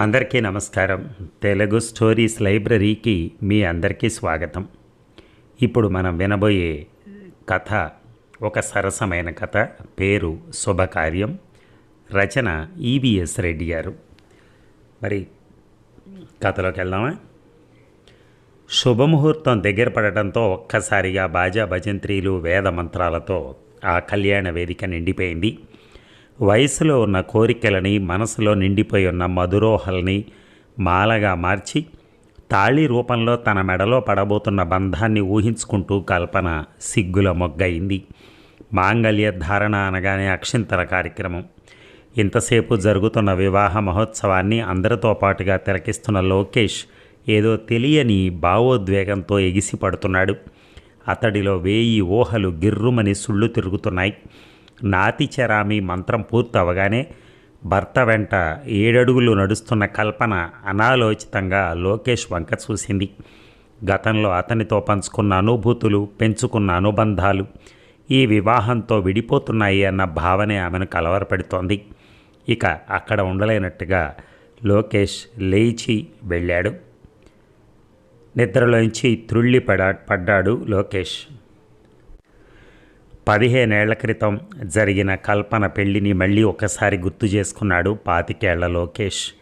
అందరికీ నమస్కారం. తెలుగు స్టోరీస్ లైబ్రరీకి మీ అందరికీ స్వాగతం. ఇప్పుడు మనం వినబోయే కథ ఒక సరసమైన కథ పేరు శుభకార్యం రచన ఈవిఎస్ రెడ్డి గారు. మరి కథలోకి వెళ్దామా? శుభముహూర్తం దగ్గర పడటంతో ఒక్కసారిగా బాజా భజంత్రీలు వేద మంత్రాలతో ఆ కళ్యాణ వేదిక నిండిపోయింది. వయసులో ఉన్న కోరికలని మనసులో నిండిపోయి ఉన్న మధురోహల్ని మాలగా మార్చి తాళి రూపంలో తన మెడలో పడబోతున్న బంధాన్ని ఊహించుకుంటూ కల్పన సిగ్గుల మొగ్గయింది మాంగళ్య ధారణ అనగానే అక్షింతల కార్యక్రమం. ఇంతసేపు జరుగుతున్న వివాహ మహోత్సవాన్ని అందరితో పాటుగా తిలకిస్తున్న లోకేష్ ఏదో తెలియని భావోద్వేగంతో ఎగిసిపడుతున్నాడు. అతడిలో వేయి ఊహలు గిర్రుమని సుళ్ళు తిరుగుతున్నాయి. నాతిచరామి మంత్రం పూర్తవగానే భర్త వెంట ఏడడుగులు నడుస్తున్న కల్పన అనాలోచితంగా లోకేష్ వంక చూసింది. గతంలో అతనితో పంచుకున్న అనుభూతులు పెంచుకున్న అనుబంధాలు ఈ వివాహంతో విడిపోతున్నాయి అన్న భావనే ఆమెను కలవరపెడుతోంది. ఇక అక్కడ ఉండలేనట్టుగా లోకేష్ లేచి వెళ్ళాడు. నిద్రలోంచి త్రుళ్ళి పడా పడ్డాడు లోకేష్. పదిహేనేళ్ళ క్రితం జరిగిన కల్పన పెళ్ళిని మళ్ళీ ఒకసారి గుర్తు చేసుకున్నాడు పాతికేళ్ళ లోకేష్.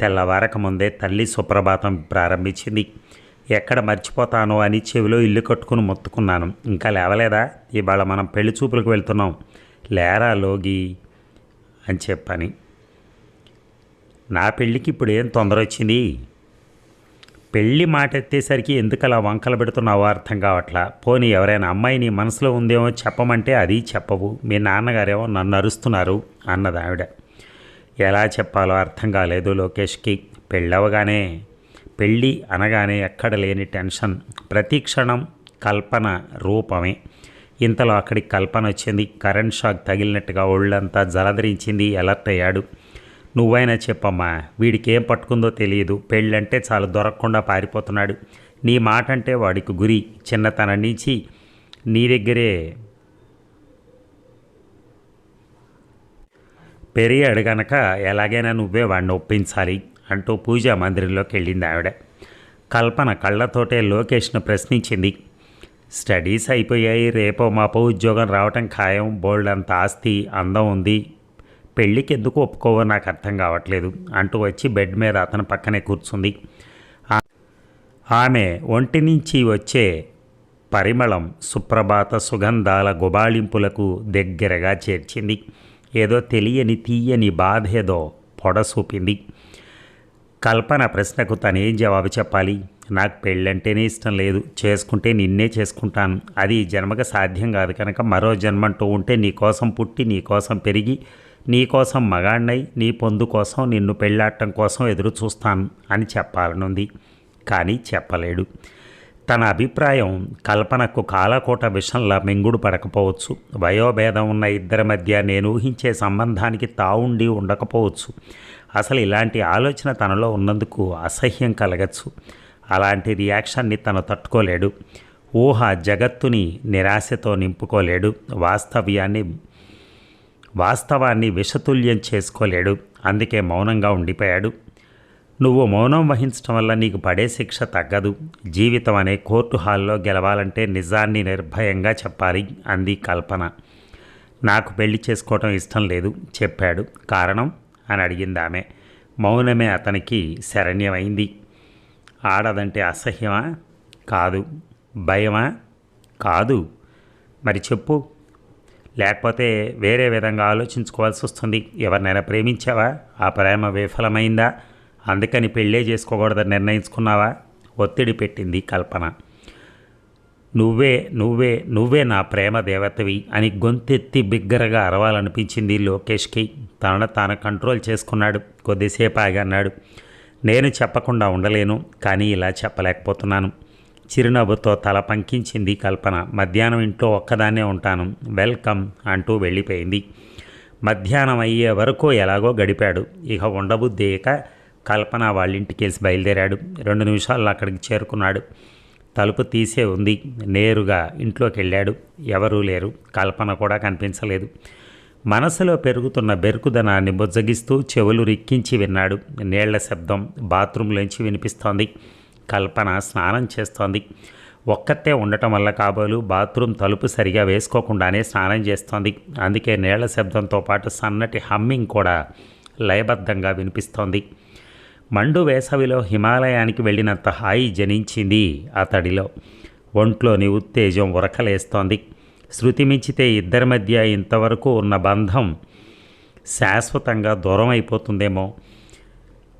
తెల్లవారక ముందే తల్లి సుప్రభాతం ప్రారంభించింది. ఎక్కడ మర్చిపోతానో అని చెవిలో ఇల్లు కట్టుకుని మొత్తుకున్నాను. ఇంకా లేవలేదా? ఇవాళ మనం పెళ్ళి చూపులకు వెళ్తున్నాం. లేరా లోగి? అని చెప్పని. నా పెళ్ళికి ఇప్పుడు ఏం తొందర వచ్చింది పెళ్ళి మాట ఎత్తేసరికి ఎందుకు అలా వంకలు పెడుతున్నావో అర్థం కావట్లా. పోనీ ఎవరైనా అమ్మాయి నీ మనసులో ఉందేమో చెప్పమంటే అది చెప్పవు. మీ నాన్నగారేమో నన్ను అరుస్తున్నారు అన్నది ఆవిడ ఎలా చెప్పాలో అర్థం కాలేదు లోకేష్కి. పెళ్ళవగానే పెళ్ళి అనగానే ఎక్కడ లేని టెన్షన్. ప్రతి క్షణం కల్పన రూపమే. ఇంతలో అక్కడికి కల్పన వచ్చింది. కరెంట్ షాక్ తగిలినట్టుగా ఒళ్ళంతా జలధరించింది అలర్ట్ అయ్యాడు. నువ్వైనా చెప్పమ్మా వీడికి ఏం పట్టుకుందో తెలియదు పెళ్ళంటే చాలా దొరకకుండా పారిపోతున్నాడు. నీ మాట అంటే వాడికి గురి చిన్నతనం నుంచి నీ దగ్గరే పెరిగాడు గనక ఎలాగైనా నువ్వే వాడిని ఒప్పించాలి అంటూ పూజా మందిరంలోకి వెళ్ళింది ఆవిడ. కల్పన కళ్ళతోటే లోకేష్ను ప్రశ్నించింది. స్టడీస్ అయిపోయాయి రేపో మాపో ఉద్యోగం రావటం ఖాయం బోల్డ్ అంత ఆస్తి అందం ఉంది పెళ్ళికి ఎందుకు ఒప్పుకోవో నాకు అర్థం కావట్లేదు అంటూ వచ్చి బెడ్ మీద అతని పక్కనే కూర్చుంది. ఆమె ఒంటి నుంచి వచ్చే పరిమళం సుప్రభాత సుగంధాల గుబాళింపులకు దగ్గరగా చేర్చింది. ఏదో తెలియని తీయని బాధేదో పొడసూపింది. కల్పన ప్రశ్నకు తనేం జవాబు చెప్పాలి? నాకు పెళ్ళంటేనే ఇష్టం లేదు. చేసుకుంటే నిన్నే చేసుకుంటాను. అది జన్మకు సాధ్యం కాదు కనుక మరో జన్మంటూ ఉంటే నీకోసం పుట్టి నీకోసం పెరిగి నీ కోసం మగాణ్ణై నీ పొందు కోసం నిన్ను పెళ్ళాడటం కోసం ఎదురు చూస్తాను అని చెప్పాలనుంది. కానీ చెప్పలేడు. తన అభిప్రాయం కల్పనకు కాలకోట విషంలా మింగుడు పడకపోవచ్చు. వయోభేదం ఉన్న ఇద్దరి మధ్య నేను ఊహించే సంబంధానికి తావుండి ఉండకపోవచ్చు. అసలు ఇలాంటి ఆలోచన తనలో ఉన్నందుకు అసహ్యం కలగచ్చు. అలాంటి రియాక్షన్ని తను తట్టుకోలేడు. ఊహ జగత్తుని నిరాశతో నింపుకోలేడు. వాస్తవ్యాన్ని వాస్తవాన్ని విషతుల్యం చేసుకోలేడు. అందుకే మౌనంగా ఉండిపోయాడు. నువ్వు మౌనం వహించడం వల్ల నీకు పడే శిక్ష తగ్గదు. జీవితం అనే కోర్టు హాల్లో గెలవాలంటే నిజాన్ని నిర్భయంగా చెప్పాలి అంది కల్పన. నాకు పెళ్ళి చేసుకోవటం ఇష్టం లేదు చెప్పాడు. కారణం? అని అడిగింది ఆమె. మౌనమే అతనికి శరణ్యమైంది. ఆడదంటే అసహ్యమా? కాదు. భయమా? కాదు. మరి చెప్పు. లేకపోతే వేరే విధంగా ఆలోచించుకోవాల్సి వస్తుంది. ఎవరినైనా ప్రేమించావా? ఆ ప్రేమ విఫలమైందా? అందుకని పెళ్ళే చేసుకోకూడదని నిర్ణయించుకున్నావా? ఒత్తిడి పెట్టింది కల్పన. నువ్వే నువ్వే నువ్వే నా ప్రేమ దేవతవి అని గొంతెత్తి బిగ్గరగా అరవాలనిపించింది లోకేష్కి. తనను తాను కంట్రోల్ చేసుకున్నాడు. కొద్దిసేపు ఆగి అన్నాడు నేను చెప్పకుండా ఉండలేను కానీ ఇలా చెప్పలేకపోతున్నాను. చిరునవ్వుతో తల పంకించింది కల్పన. మధ్యాహ్నం ఇంట్లో ఒక్కదాన్నే ఉంటాను. వెల్కమ్ అంటూ వెళ్ళిపోయింది. మధ్యాహ్నం అయ్యే వరకు ఎలాగో గడిపాడు. ఇక ఉండబుద్దేక కల్పన వాళ్ళ ఇంటికి వెళ్ళి బయలుదేరాడు. రెండు నిమిషాల్లో అక్కడికి చేరుకున్నాడు. తలుపు తీసే ఉంది. నేరుగా ఇంట్లోకి వెళ్ళాడు. ఎవరూ లేరు. కల్పన కూడా కనిపించలేదు. మనసులో పెరుగుతున్న బెరుకుదనాన్ని బుజ్జగిస్తూ చెవులు రిక్కించి విన్నాడు. నీళ్ళ శబ్దం బాత్రూంలోంచి వినిపిస్తోంది. కల్పన స్నానం చేస్తోంది. ఒక్కతే ఉండటం వల్ల కాబోలు బాత్రూమ్ తలుపు సరిగా వేసుకోకుండానే స్నానం చేస్తోంది. అందుకే నీళ్ళ శబ్దంతో పాటు సన్నటి హమ్మింగ్ కూడా లయబద్ధంగా వినిపిస్తోంది. మండు వేసవిలో హిమాలయానికి వెళ్ళినంత హాయి జనించింది అతడిలో. ఒంట్లోని ఉత్తేజం ఉరకలేస్తోంది. శృతి మించితే ఇద్దరి మధ్య ఇంతవరకు ఉన్న బంధం శాశ్వతంగా దూరం అయిపోతుందేమో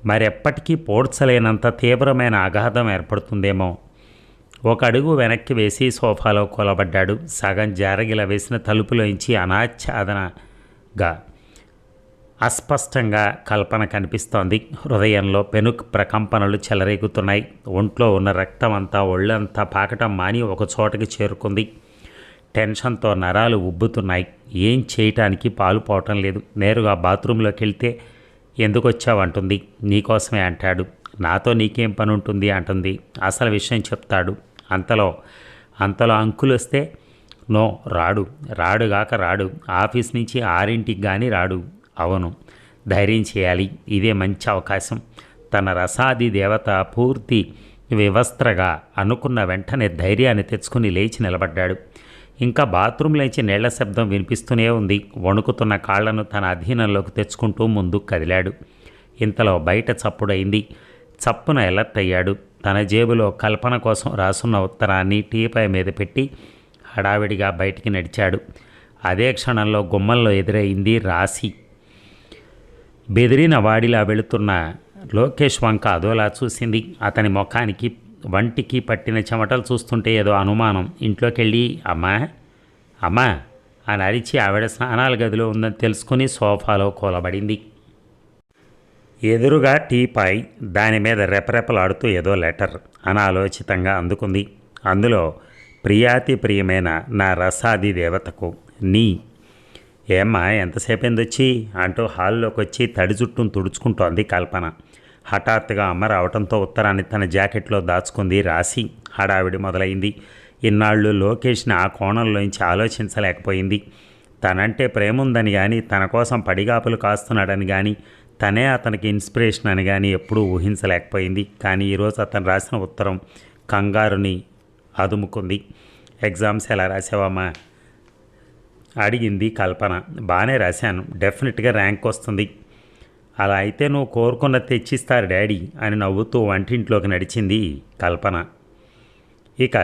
మరెప్పటికీ పోడ్చలేనంత తీవ్రమైన అగాధం ఏర్పడుతుందేమో. ఒక అడుగు వెనక్కి వేసి సోఫాలో కొలబడ్డాడు. సగం జారగిల వేసిన తలుపులోంచి అనాచ్ఛాదనగా అస్పష్టంగా కల్పన కనిపిస్తోంది. హృదయంలో పెనుక్ ప్రకంపనలు చెలరేగుతున్నాయి. ఒంట్లో ఉన్న రక్తం అంతా ఒళ్ళంతా పాకటం మాని ఒక చోటకి చేరుకుంది. టెన్షన్తో నరాలు ఉబ్బుతున్నాయి. ఏం చేయటానికి పాలు పోవటం లేదు. నేరుగా బాత్రూంలోకి వెళ్తే ఎందుకు వచ్చావంటుంది నీకోసమే అంటాడు. నాతో నీకేం పని ఉంటుంది అంటుంది. అసలు విషయం చెప్తాడు. అంతలో అంతలో అంకులు వస్తే నో రాడు. రాడుగాక రాడు. ఆఫీస్ నుంచి ఆరింటికి కానీ రాడు. అవును ధైర్యం చేయాలి. ఇదే మంచి అవకాశం. తన రసాది దేవత పూర్తి వివస్త్రగా అనుకున్న వెంటనే ధైర్యాన్ని తెచ్చుకుని లేచి నిలబడ్డాడు. ఇంకా బాత్రూంలోంచి నీళ్ళ శబ్దం వినిపిస్తూనే ఉంది. వణుకుతున్న కాళ్ళను తన అధీనంలోకి తెచ్చుకుంటూ ముందుకు కదిలాడు. ఇంతలో బయట చప్పుడైంది. చప్పున ఎలర్ట్ అయ్యాడు. తన జేబులో కల్పన కోసం రాసున్న ఉత్తరాన్ని టీపై మీద పెట్టి హడావిడిగా బయటికి నడిచాడు. అదే క్షణంలో గుమ్మంలో ఎదురైంది రాశి. బెదిరిన వాడిలా వెళుతున్న లోకేష్ వంక అదోలా చూసింది. అతని ముఖానికి వంటికి పట్టిన చెమటలు చూస్తుంటే ఏదో అనుమానం. ఇంట్లోకి వెళ్ళి అమ్మా అమ్మా అని అరిచి ఆవిడ స్నానాల గదిలో ఉందని తెలుసుకుని సోఫాలో కూలబడింది. ఎదురుగా టీపాయ్ దాని మీద రెపరెపలాడుతూ ఏదో లెటర్ అనాలోచితంగా అందుకుంది. అందులో ప్రియాతి ప్రియమైన నా రసాది దేవతకు నీ. ఏమ్మా ఎంతసేపు వచ్చి అంటూ హాల్లోకి వచ్చి తడి జుట్టును తుడుచుకుంటోంది కల్పన. హఠాత్తుగా అమ్మ రావడంతో ఉత్తరాన్ని తన జాకెట్లో దాచుకుంది రాసి హడావిడి మొదలైంది. ఇన్నాళ్ళు లోకేష్ని ఆ కోణంలోంచి ఆలోచించలేకపోయింది. తనంటే ప్రేమ ఉందని కానీ తన కోసం పడిగాపులు కాస్తున్నాడని కానీ తనే అతనికి ఇన్స్పిరేషన్ అని కానీ ఎప్పుడూ ఊహించలేకపోయింది. కానీ ఈరోజు అతను రాసిన ఉత్తరం కంగారుని అదుముకుంది. ఎగ్జామ్స్ ఎలా రాసావమ్మా? అడిగింది కల్పన. బాగానే రాశాను. డెఫినెట్గా ర్యాంక్ వస్తుంది. అలా అయితే నువ్వు కోరుకున్న తెచ్చిస్తారు డాడీ అని నవ్వుతూ వంటింట్లోకి నడిచింది కల్పన. ఇక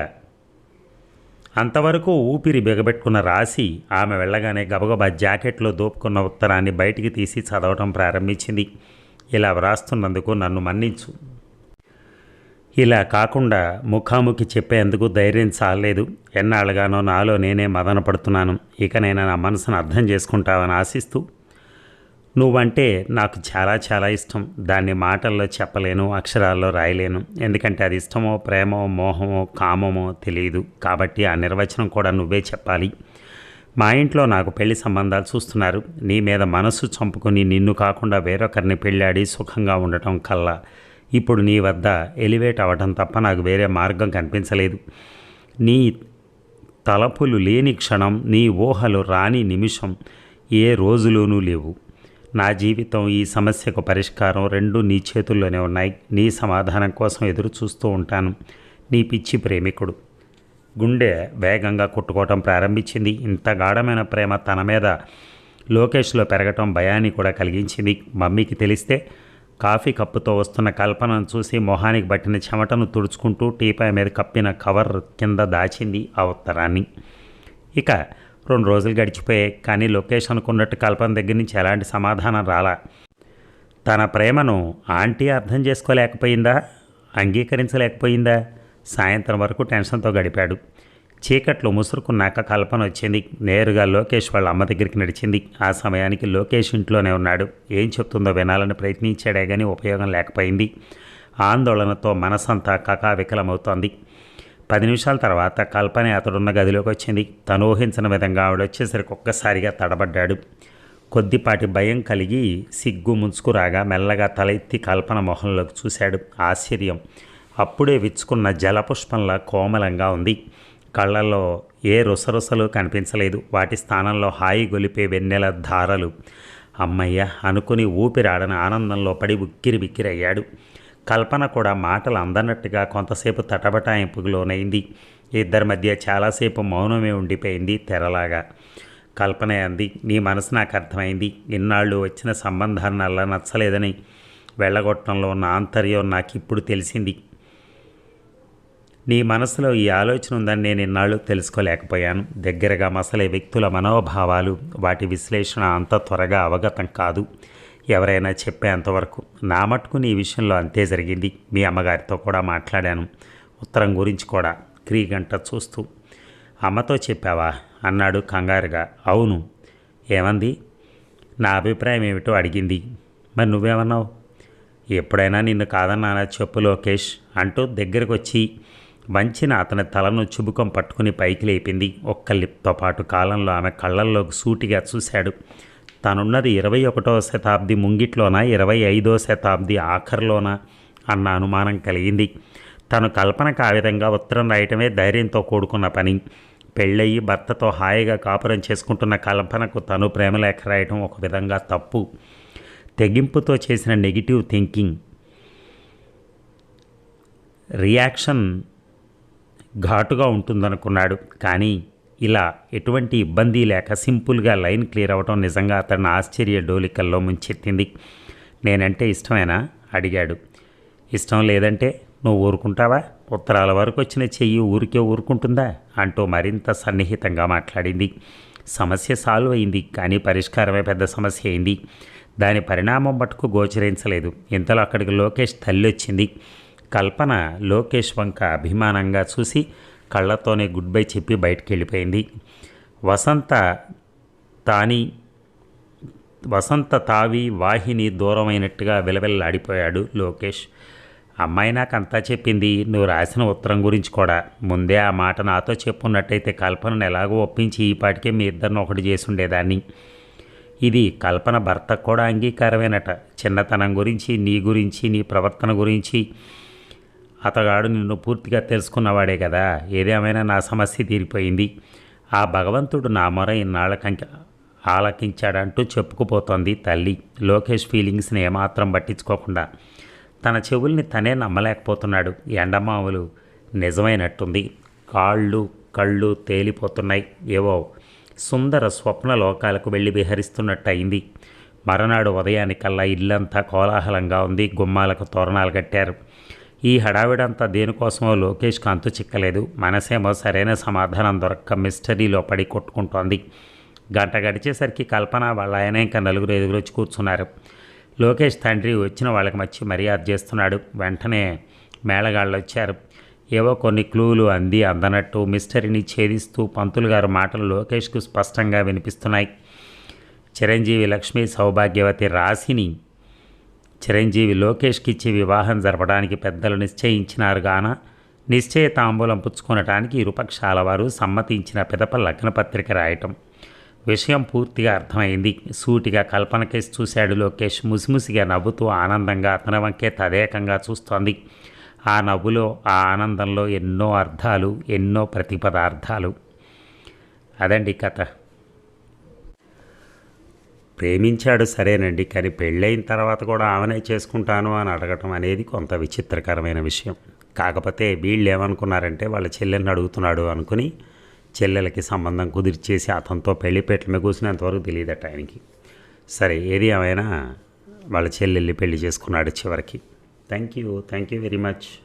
అంతవరకు ఊపిరి బిగబెట్టుకున్న రాసి ఆమె వెళ్ళగానే గబగబా జాకెట్లో దోపుకున్న ఉత్తరాన్ని బయటికి తీసి చదవటం ప్రారంభించింది. ఇలా వ్రాస్తున్నందుకు నన్ను మన్నించు. ఇలా కాకుండా ముఖాముఖి చెప్పేందుకు ధైర్యం చాలేదు ఎన్నాళ్ళుగానో నాలో నేనే మదన పడుతున్నాను ఇక నేను నా మనసును అర్థం చేసుకుంటావని ఆశిస్తూ నువ్వంటే నాకు చాలా చాలా ఇష్టం. దాన్ని మాటల్లో చెప్పలేను అక్షరాల్లో రాయలేను. ఎందుకంటే అది ఇష్టమో ప్రేమో మోహమో కామమో తెలియదు. కాబట్టి ఆ నిర్వచనం కూడా నువ్వే చెప్పాలి. మా ఇంట్లో నాకు పెళ్ళి సంబంధాలు చూస్తున్నారు. నీ మీద మనసు చంపుకొని నిన్ను కాకుండా వేరొకరిని పెళ్ళాడి సుఖంగా ఉండటం కల్లా. ఇప్పుడు నీ వద్ద ఎలివేట్ అవ్వటం తప్ప నాకు వేరే మార్గం కనిపించలేదు. నీ తలపులు లేని క్షణం నీ ఊహలు రాని నిమిషం ఏ రోజులోనూ లేవు. నా జీవితం ఈ సమస్యకు పరిష్కారం రెండు నీ చేతుల్లోనే ఉన్నాయి. నీ సమాధానం కోసం ఎదురు చూస్తూ ఉంటాను. నీ పిచ్చి ప్రేమికుడు. గుండె వేగంగా కొట్టుకోవటం ప్రారంభించింది. ఇంత గాఢమైన ప్రేమ తన మీద లోకేష్లో పెరగటం భయాన్ని కూడా కలిగించింది. మమ్మీకి తెలిస్తే కాఫీ కప్పుతో వస్తున్న కల్పనను చూసి మొహానికి పట్టిన చెమటను తుడుచుకుంటూ టీపాయ్ మీద కప్పిన కవర్ కింద దాచింది ఆ ఉత్తరాన్ని. ఇక రెండు రోజులు గడిచిపోయాయి కానీ లొకేషన్ అనుకున్నట్టు కల్పన దగ్గర నుంచి ఎలాంటి సమాధానం రాలా. తన ప్రేమను ఆంటీ అర్థం చేసుకోలేకపోయిందా? అంగీకరించలేకపోయిందా? సాయంత్రం వరకు టెన్షన్తో గడిపాడు. చీకట్లు ముసురుకున్నాక కల్పన వచ్చింది. నేరుగా లోకేష్ వాళ్ళ అమ్మ దగ్గరికి నడిచింది. ఆ సమయానికి లోకేష్ ఇంట్లోనే ఉన్నాడు. ఏం చెప్తుందో వినాలని ప్రయత్నించాడే కానీ ఉపయోగం లేకపోయింది. ఆందోళనతో మనసంతా కకావికలమవుతోంది. పది నిమిషాల తర్వాత కల్పన అతడున్న గదిలోకి వచ్చింది. తను ఊహించిన విధంగా ఆవిడొచ్చేసరికి ఒక్కసారిగా తడబడ్డాడు. కొద్దిపాటి భయం కలిగి సిగ్గు ముంచుకురాగా మెల్లగా తల ఎత్తి కల్పన మొహంలోకి చూశాడు. ఆశ్చర్యం. అప్పుడే విచ్చుకున్న జలపుష్పంలా కోమలంగా ఉంది. కళ్ళల్లో ఏ రుసరుసలు కనిపించలేదు. వాటి స్థానంలో హాయి గొలిపే వెన్నెల ధారలు. అమ్మయ్య అనుకుని ఊపిరాడని ఆనందంలో పడి ఉక్కిరి బిక్కిరయ్యాడు కల్పన కూడా మాటలు అందనట్టుగా కొంతసేపు తటబటాయింపుకు లోనైంది ఇద్దరి మధ్య చాలాసేపు మౌనమే ఉండిపోయింది తెరలాగా. కల్పన అంది నీ మనసు నాకు అర్థమైంది. ఇన్నాళ్ళు వచ్చిన సంబంధాన్ని అలా నచ్చలేదని వెళ్ళగొట్టడంలో ఉన్న ఆంతర్యం నాకు ఇప్పుడు తెలిసింది. నీ మనసులో ఈ ఆలోచన ఉందని నేను ఇన్నాళ్ళు తెలుసుకోలేకపోయాను. దగ్గరగా మసలే వ్యక్తుల మనోభావాలు వాటి విశ్లేషణ అంత త్వరగా అవగతం కాదు. ఎవరైనా చెప్పేంతవరకు నా మట్టుకు నీ విషయంలో అంతే జరిగింది. మీ అమ్మగారితో కూడా మాట్లాడాను. ఉత్తరం గురించి కూడా క్రీగంట చూస్తూ అమ్మతో చెప్పావా? అన్నాడు కంగారుగా. అవును. ఏమంది? నా అభిప్రాయం ఏమిటో అడిగింది. మరి నువ్వేమన్నావు? ఎప్పుడైనా నిన్ను కాదన్నానా చెప్పు లోకేష్ అంటూ దగ్గరకు వచ్చి వంచిన అతని తలను చుబుకం పట్టుకుని పైకి లేపింది. ఒక్క లిప్తో పాటు కాలంలో ఆమె కళ్ళల్లోకి సూటిగా చూశాడు. తనున్నది ఇరవై ఒకటో శతాబ్ది ముంగిట్లోన ఇరవై ఐదో శతాబ్ది ఆఖర్లోన అన్న అనుమానం కలిగింది. తను కల్పనకు ఆ విధంగా ఉత్తరం రాయటమే ధైర్యంతో కూడుకున్న పని. పెళ్ళయి భర్తతో హాయిగా కాపురం చేసుకుంటున్న కల్పనకు తను ప్రేమలేఖ రాయటం ఒక విధంగా తప్పు. తెగింపుతో చేసిన నెగిటివ్ థింకింగ్ రియాక్షన్ ఘాటుగా ఉంటుందనుకున్నాడు. కానీ ఇలా ఎటువంటి ఇబ్బంది లేక సింపుల్గా లైన్ క్లియర్ అవ్వటం నిజంగా అతను ఆశ్చర్య డోలికల్లో ముంచెత్తింది. నేనంటే ఇష్టమేనా? అడిగాడు. ఇష్టం లేదంటే నువ్వు ఊరుకుంటావా? ఉత్తరాల వరకు వచ్చిన చెయ్యి ఊరికే ఊరుకుంటుందా? అంటూ మరింత సన్నిహితంగా మాట్లాడింది. సమస్య సాల్వ్ అయింది కానీ పరిష్కారమే పెద్ద సమస్య అయింది. దాని పరిణామం మటుకు గోచరించలేదు. ఇంతలో అక్కడికి లోకేష్ తల్లి వచ్చింది. కల్పన లోకేష్ వంక అభిమానంగా చూసి కళ్ళతోనే గుడ్ బై చెప్పి బయటికి వెళ్ళిపోయింది వసంత తాని వసంత తావి వాహిని దూరమైనట్టుగా విలవిల్లాడిపోయాడు లోకేష్. అమ్మాయి నాకు అంతా చెప్పింది నువ్వు రాసిన ఉత్తరం గురించి కూడా. ముందే ఆ మాట నాతో చెప్పున్నట్టయితే కల్పనను ఎలాగో ఒప్పించి ఈ పాటికే మీ ఇద్దరిని ఒకటి చేసి ఉండేదాన్ని ఇది కల్పన భర్త కూడా అంగీకారమేనట. చిన్నతనం గురించి నీ గురించి నీ ప్రవర్తన గురించి అతగాడు నిన్ను పూర్తిగా తెలుసుకున్నవాడే కదా. ఏదేమైనా నా సమస్య తీరిపోయింది. ఆ భగవంతుడు నా మొర ఇన్నాళ్ళకంక ఆలకించాడంటూ చెప్పుకుపోతోంది తల్లి. లోకేష్ ఫీలింగ్స్ని ఏమాత్రం పట్టించుకోకుండా తన చెవుల్ని తనే నమ్మలేకపోతున్నాడు. ఎండమావులు నిజమైనట్టుంది. కాళ్ళు కళ్ళు తేలిపోతున్నాయి. ఏవో సుందర స్వప్న లోకాలకు వెళ్ళి విహరిస్తున్నట్టు అయింది మరనాడు ఉదయానికల్లా ఇల్లంతా కోలాహలంగా ఉంది. గుమ్మాలకు తోరణాలు కట్టారు. ఈ హడావిడంతా దేనికోసమో లోకేష్కు అంతు చిక్కలేదు. మనసేమో సరైన సమాధానం దొరక్క మిస్టరీలో పడి కొట్టుకుంటోంది. గంట గడిచేసరికి కల్పన వాళ్ళ ఆయన ఇంకా నలుగురు ఎదురొచ్చి కూర్చున్నారు. లోకేష్ తండ్రి వచ్చిన వాళ్ళకి మచ్చి మర్యాద చేస్తున్నాడు. వెంటనే మేళగాళ్ళు వచ్చారు. ఏవో కొన్ని క్లూలు అంది అందనట్టు మిస్టరీని ఛేదిస్తూ పంతులు గారు మాటలు లోకేష్కు స్పష్టంగా వినిపిస్తున్నాయి. చిరంజీవి లక్ష్మీ సౌభాగ్యవతి రాశిని చిరంజీవి లోకేష్కి ఇచ్చి వివాహం జరపడానికి పెద్దలు నిశ్చయించినారు గాన నిశ్చయ తాంబూలం పుచ్చుకొనటానికి ఇరుపక్షాల వారు సమ్మతించిన పిదప లగ్నపత్రిక రాయటం. విషయం పూర్తిగా అర్థమైంది. సూటిగా కల్పనకేసి చూశాడు లోకేష్. ముసిముసిగా నవ్వుతూ ఆనందంగా అతని వంకే తదేకంగా చూస్తోంది. ఆ నవ్వులో ఆ ఆనందంలో ఎన్నో అర్థాలు ఎన్నో ప్రతిపదార్థాలు. అదండి కథ. ప్రేమించాడు సరేనండి కానీ పెళ్ళైన తర్వాత కూడా ఆమెనే చేసుకుంటాను అని అడగటం అనేది కొంత విచిత్రకరమైన విషయం. కాకపోతే వీళ్ళు ఏమనుకున్నారంటే వాళ్ళ చెల్లెల్ని అడుగుతున్నాడు అనుకుని చెల్లెలకి సంబంధం కుదిర్చేసి అతనితో పెళ్ళిపేటల మీద కూర్చునేంతవరకు తెలియదట ఆయనకి. సరే ఏది ఏమైనా వాళ్ళ చెల్లెల్ని పెళ్ళి చేసుకున్నాడు చివరికి. Thank you thank you very much.